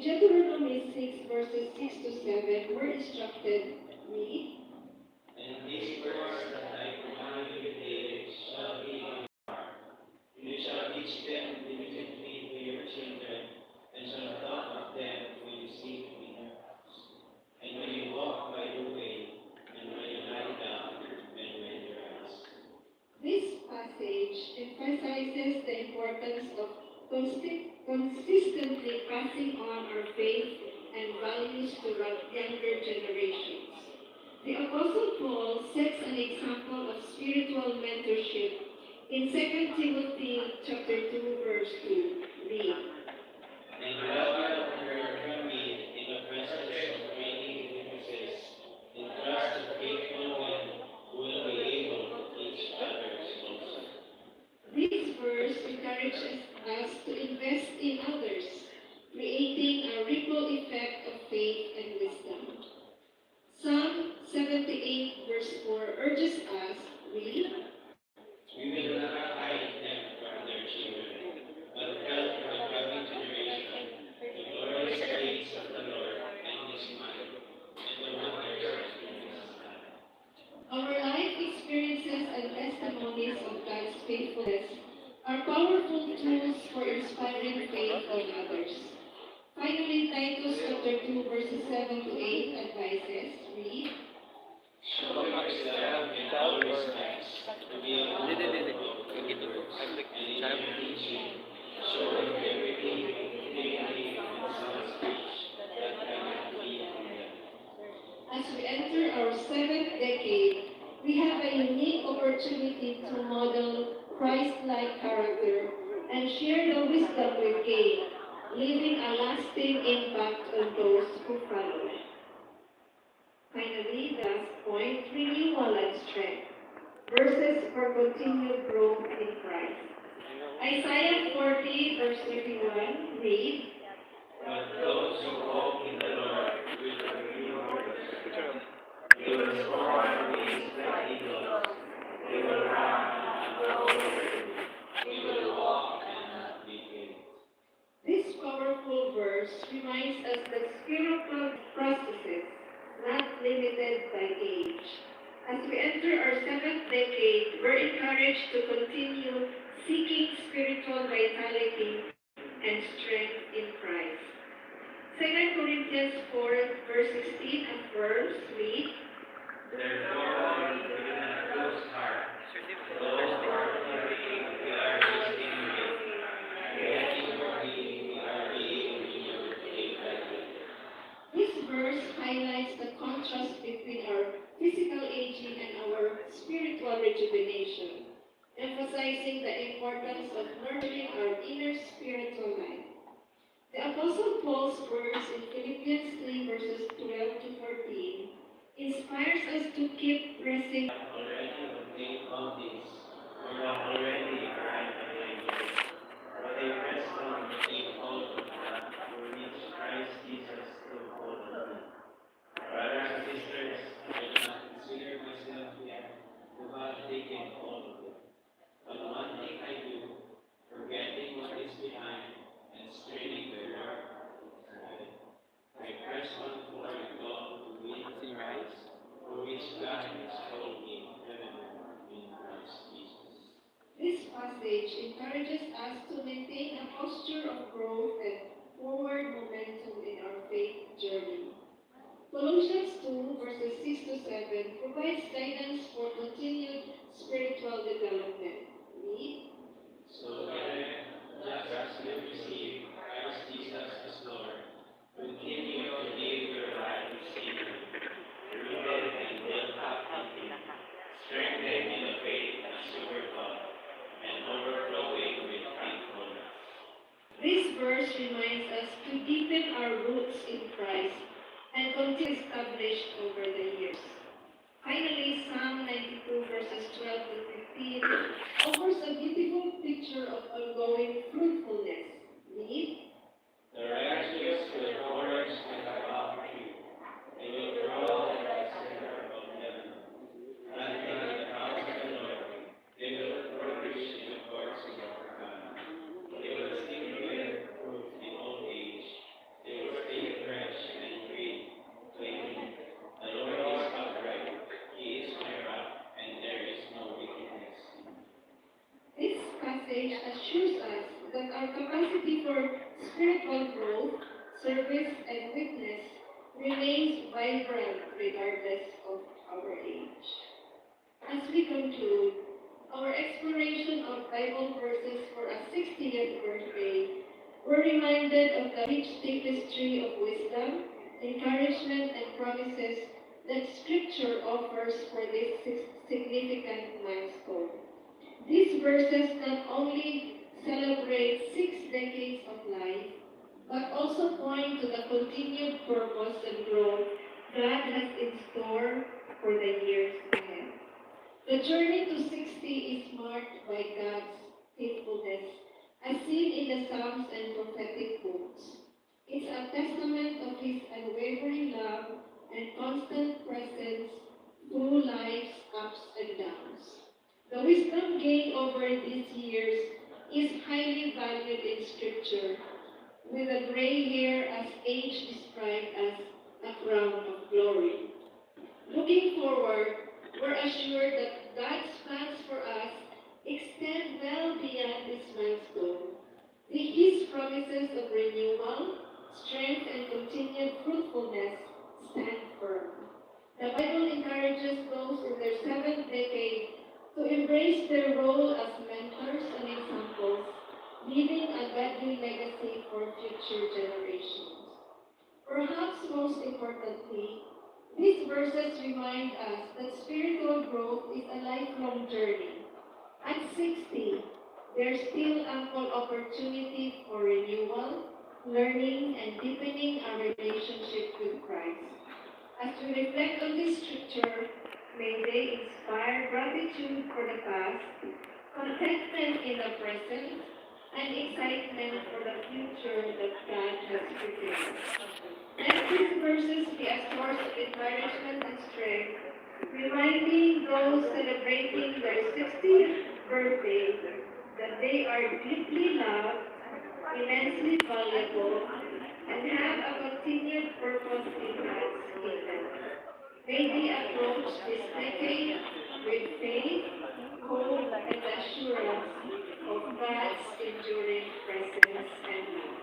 Deuteronomy 6 verses 6 to 7, we're instructed, read, And these words that I command you today shall be in your heart. You shall teach them diligently to your children, and shall talk of them when you sit in your house, and when you walk by the way, and when you lie down, and when you rise. This passage emphasizes the importance of consi- consistently passing on our faith and values to younger generations. The Apostle Paul sets an example of spiritual mentorship in 2 Timothy chapter 2 verse 2. Read. And rather than your me in the presence of many witnesses, entrust to faithful men who will be able to teach others also. This verse encourages us in others, creating a ripple effect of faith and wisdom. Psalm 78 verse 4 urges us, read, We will not hide them from their children, but tell to the coming generation the glorious deeds of the Lord and His might, and the wonders of His hand. Our life experiences and testimonies of God's faithfulness are powerful tools for inspiring faith in others. Finally, Titus chapter 2 verses 7 to 8 advises, read, Show yourself in all respects to be and. As we enter our seventh decade, we have a unique opportunity to model Christ-like character and share the wisdom we've gained, leaving a lasting impact on those who follow. Finally, last point, renewal and strength, verses for continued growth in Christ. Isaiah 40 verse 31, read, But those who hope in the Lord will renew their They will soar on wings like eagles. They will run and not go weary. They will walk and not be faint. This powerful verse reminds us that spiritual processes, not limited by age. As we enter our seventh decade, we're encouraged to continue seeking spiritual vitality and strength in Christ. 2 Corinthians 4, verse 16 affirms, read, Therefore, outwardly we are wasting away, yet inwardly we are being renewed day by day. This verse highlights the contrast between our physical aging and our spiritual rejuvenation, emphasizing the importance of nurturing our inner spiritual life. The Apostle Paul's words in Philippians 3 verses 12 to 14 inspires us to keep pressing already obtained all this, or have already arrived at my grace. But I on of for which Christ Jesus took hold of me. Brothers and sisters, I do not consider myself yet to have taken hold of it. But one thing I do, forgetting what is behind and straining the work ahead. I press on toward the goal to win the prize for which God has called me heavenward in Christ Jesus. This passage encourages us to maintain a posture of growth and forward momentum in our faith journey. Colossians 2 verses 6 to 7 provides guidance for continued spiritual development. Read. So then, just as you receive Christ Jesus as Lord, continue to live your life as Savior, rooted and built up in Him, strengthened in the faith as you were taught, and overflowing with faithfulness. This verse reminds us to deepen our roots in Christ established over the years. Finally, Psalm 92 verses 12 to 15 offers a beautiful picture of ongoing fruitfulness. Read. The righteous will flourish like a palm tree. They will grow like the cedar of Lebanon. Planted in the house of the Lord, they will flourish in the courts of our God. They will still bear fruit in old age. They will for spiritual growth, service, and witness remains vibrant regardless of our age. As we conclude, our exploration of Bible verses for a 60th birthday, we're reminded of the rich tapestry of wisdom, encouragement, and promises that Scripture offers for this significant milestone. These verses not only celebrate six decades of life, but also point to the continued purpose and growth God has in store for the years ahead. The journey to 60 is marked by God's faithfulness, as seen in the Psalms and prophetic books. It's a testament of His unwavering love and constant presence through life's ups and downs. The wisdom gained over these years is highly valued in Scripture, with a gray hair as age described as a crown of glory. Looking forward, we're assured that God's plans for us extend well beyond this milestone. His promises of renewal, strength, and continued fruitfulness stand firm. The Bible encourages those in their seventh decade to embrace their role as mentors and examples, leaving a godly legacy for future generations. Perhaps most importantly, these verses remind us that spiritual growth is a lifelong journey. At 60, there's still ample opportunity for renewal, learning, and deepening our relationship with Christ. As we reflect on this scripture, may they inspire gratitude for the past, contentment in the present, and excitement for the future that God has prepared. Let these verses be a source of encouragement and strength, reminding those celebrating their 60th birthday that they are deeply loved, immensely valuable, and have a continued purpose in God's kingdom. May they approach this decade with faith, hope, and assurance that enduring presence and love.